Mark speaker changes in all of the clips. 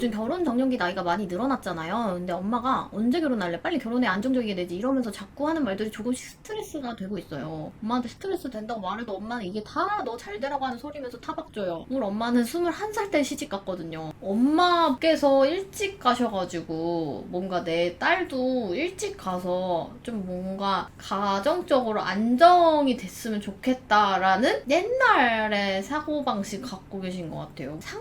Speaker 1: 요즘 결혼 정년기 나이가 많이 늘어났잖아요. 근데 엄마가 언제 결혼할래? 빨리 결혼해 안정적이게 되지 이러면서 자꾸 하는 말들이 조금씩 스트레스가 되고 있어요. 엄마한테 스트레스 된다고 말해도 엄마는 이게 다 너 잘 되라고 하는 소리면서 타박줘요. 우리 엄마는 21살 때 시집 갔거든요. 엄마께서 일찍 가셔가지고 뭔가 내 딸도 일찍 가서 좀 뭔가 가정적으로 안정이 됐으면 좋겠다라는 옛날의 사고방식 갖고 계신 것 같아요. 상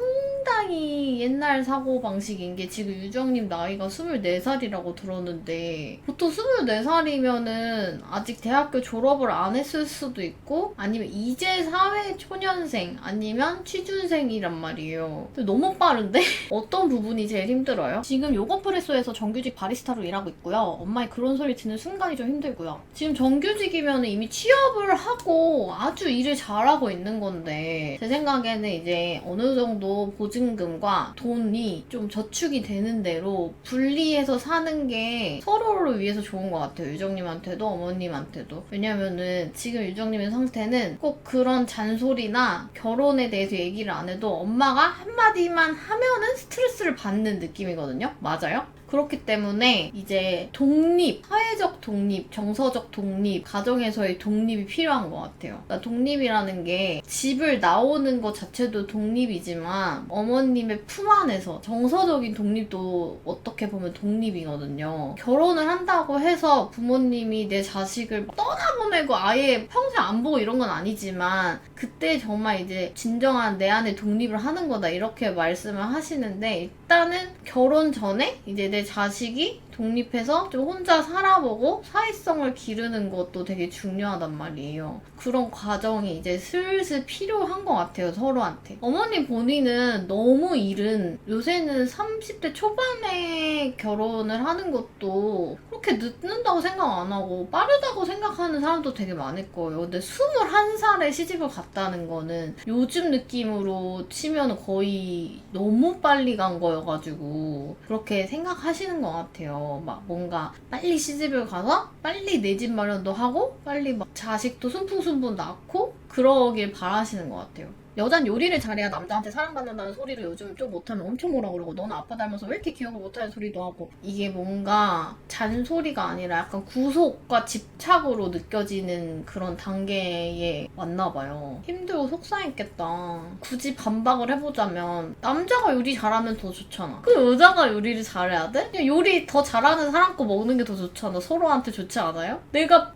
Speaker 1: 당히 옛날 사고 방식인 게 지금 유정님 나이가 24살이라고 들었는데 보통 24살이면은 아직 대학교 졸업을 안 했을 수도 있고 아니면 이제 사회 초년생 아니면 취준생이란 말이에요. 너무 빠른데? 어떤 부분이 제일 힘들어요? 지금 요거프레소에서 정규직 바리스타로 일하고 있고요. 엄마의 그런 소리 듣는 순간이 좀 힘들고요. 지금 정규직이면 이미 취업을 하고 아주 일을 잘하고 있는 건데 제 생각에는 이제 어느 정도 보증금 과 돈이 좀 저축이 되는 대로 분리해서 사는 게 서로를 위해서 좋은 것 같아요. 유정님한테도 어머님한테도. 왜냐면은 지금 유정님의 상태는 꼭 그런 잔소리나 결혼에 대해서 얘기를 안 해도 엄마가 한마디만 하면은 스트레스를 받는 느낌이거든요. 맞아요? 그렇기 때문에 이제 독립, 사회적 독립, 정서적 독립, 가정에서의 독립이 필요한 것 같아요. 그러니까 독립이라는 게 집을 나오는 것 자체도 독립이지만 어머님의 품 안에서 정서적인 독립도 어떻게 보면 독립이거든요. 결혼을 한다고 해서 부모님이 내 자식을 떠나보내고 아예 평생 안 보고 이런 건 아니지만 그때 정말 이제 진정한 내 안에 독립을 하는 거다 이렇게 말씀을 하시는데 일단은 결혼 전에 이제 내 자식이 독립해서 좀 혼자 살아보고 사회성을 기르는 것도 되게 중요하단 말이에요. 그런 과정이 이제 슬슬 필요한 것 같아요, 서로한테. 어머니 본인은 너무 일은 요새는 30대 초반에 결혼을 하는 것도 그렇게 늦는다고 생각 안 하고 빠르다고 생각하는 사람도 되게 많을 거예요. 근데 21살에 시집을 갔다는 거는 요즘 느낌으로 치면 거의 너무 빨리 간 거여가지고 그렇게 생각하시는 것 같아요. 막 뭔가 빨리 시집을 가서 빨리 내 집 마련도 하고 빨리 막 자식도 순풍순풍 낳고 그러길 바라시는 것 같아요. 여잔 요리를 잘해야 남자한테 사랑받는다는 소리를 요즘 좀 못하면 엄청 뭐라 그러고 너는 아빠 닮아서 왜 이렇게 기억을 못하는 소리도 하고 이게 뭔가 잔소리가 아니라 약간 구속과 집착으로 느껴지는 그런 단계에 왔나 봐요. 힘들고 속상했겠다. 굳이 반박을 해보자면 남자가 요리 잘하면 더 좋잖아. 그 여자가 요리를 잘해야 돼? 요리 더 잘하는 사람 거 먹는 게 더 좋잖아. 서로한테 좋지 않아요? 내가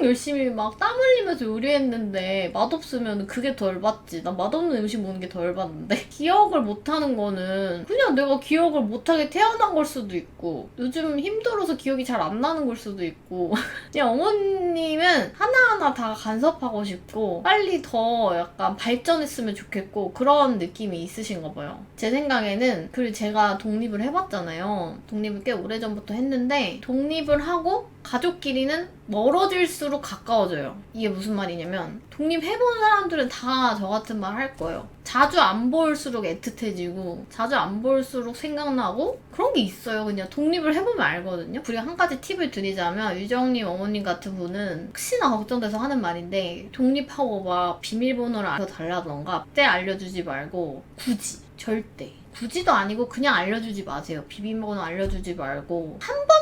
Speaker 1: 엄청 열심히 막 땀 흘리면서 요리했는데 맛없으면 그게 덜 받지. 나 맛없는 음식 먹는 게 덜 받는데. 기억을 못하는 거는 그냥 내가 기억을 못하게 태어난 걸 수도 있고 요즘 힘들어서 기억이 잘 안 나는 걸 수도 있고 그냥 어머님은 하나하나 다 간섭하고 싶고 빨리 더 약간 발전했으면 좋겠고 그런 느낌이 있으신가 봐요. 제 생각에는 그리고 제가 독립을 해봤잖아요. 독립을 꽤 오래전부터 했는데 독립을 하고 가족끼리는 멀어질수록 가까워져요. 이게 무슨 말이냐면 독립해본 사람들은 다 저 같은 말 할 거예요. 자주 안 볼수록 애틋해지고 자주 안 볼수록 생각나고 그런 게 있어요. 그냥 독립을 해보면 알거든요. 그리고 한 가지 팁을 드리자면 유정님 어머님 같은 분은 혹시나 걱정돼서 하는 말인데 독립하고 막 비밀번호를 알려달라던가 그때 알려주지 말고 굳이 절대 굳이도 아니고 그냥 알려주지 마세요. 비밀번호 알려주지 말고 한 번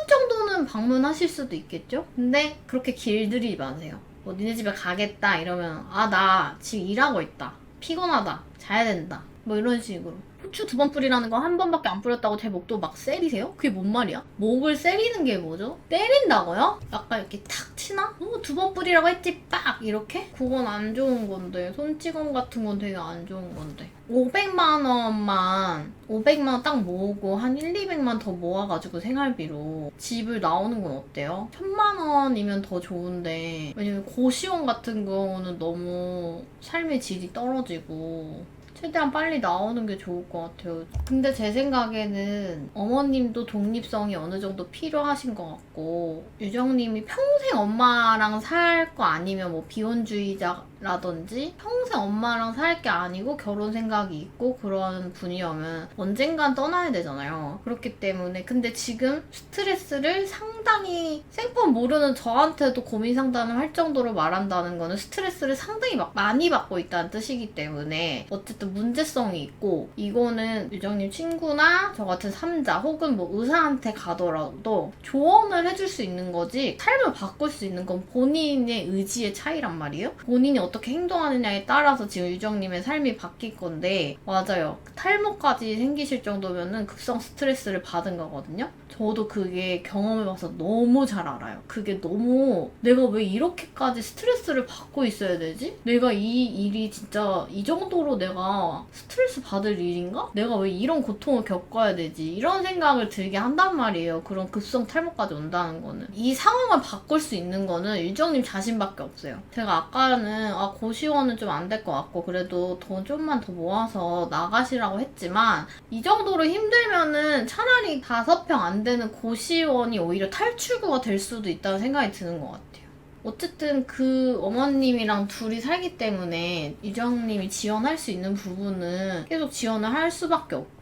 Speaker 1: 정도는 방문하실 수도 있겠죠? 근데 그렇게 길들이지 마세요. 뭐 니네 집에 가겠다 이러면 아 나 지금 일하고 있다. 피곤하다. 자야 된다. 뭐 이런 식으로. 후추 두 번 뿌리라는 거 한 번밖에 안 뿌렸다고 제 목도 막 세리세요? 그게 뭔 말이야? 목을 세리는 게 뭐죠? 때린다고요? 약간 이렇게 탁 치나? 어, 두 번 뿌리라고 했지 빡! 이렇게? 그건 안 좋은 건데 손찌검 같은 건 되게 안 좋은 건데 500만 원만 500만 원 딱 모으고 한 1, 200만 더 모아가지고 생활비로 집을 나오는 건 어때요? 1000만 원이면 더 좋은데 왜냐면 고시원 같은 경우는 너무 삶의 질이 떨어지고 최대한 빨리 나오는 게 좋을 것 같아요. 근데 제 생각에는 어머님도 독립성이 어느 정도 필요하신 것 같고 유정님이 평생 엄마랑 살 거 아니면 뭐 비혼주의자 라든지 평생 엄마랑 살 게 아니고 결혼 생각이 있고 그런 분이라면 언젠간 떠나야 되잖아요. 그렇기 때문에 근데 지금 스트레스를 상당히 생판 모르는 저한테도 고민 상담을 할 정도로 말한다는 거는 스트레스를 상당히 막 많이 받고 있다는 뜻이기 때문에 어쨌든 문제성이 있고 이거는 유정님 친구나 저 같은 삼자 혹은 뭐 의사한테 가더라도 조언을 해줄 수 있는 거지 삶을 바꿀 수 있는 건 본인의 의지의 차이란 말이에요. 본인이 어떻게 행동하느냐에 따라서 지금 유정님의 삶이 바뀔 건데 맞아요. 탈모까지 생기실 정도면은 급성 스트레스를 받은 거거든요. 저도 그게 경험해봐서 너무 잘 알아요. 그게 너무 내가 왜 이렇게까지 스트레스를 받고 있어야 되지? 내가 이 일이 진짜 이 정도로 내가 스트레스 받을 일인가? 내가 왜 이런 고통을 겪어야 되지? 이런 생각을 들게 한단 말이에요. 그런 급성 탈모까지 온다는 거는. 이 상황을 바꿀 수 있는 거는 유정님 자신밖에 없어요. 제가 아까는 아 고시원은 좀 안 될 것 같고 그래도 돈 좀만 더 모아서 나가시라고 했지만 이 정도로 힘들면은 차라리 다섯 평 안 되는 고시원이 오히려 탈출구가 될 수도 있다는 생각이 드는 것 같아요. 어쨌든 그 어머님이랑 둘이 살기 때문에 유정님이 지원할 수 있는 부분은 계속 지원을 할 수밖에 없고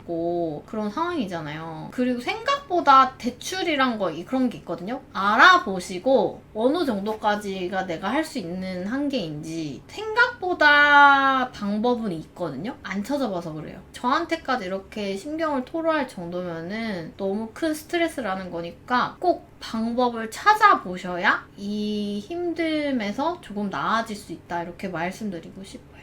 Speaker 1: 그런 상황이잖아요. 그리고 생각보다 대출이란 거 이- 그런 게 있거든요. 알아보시고 어느 정도까지가 내가 할 수 있는 한계인지 생각보다 방법은 있거든요. 안 찾아봐서 그래요. 저한테까지 이렇게 신경을 토로할 정도면은 너무 큰 스트레스라는 거니까 꼭 방법을 찾아보셔야 이 힘듦에서 조금 나아질 수 있다 이렇게 말씀드리고 싶어요.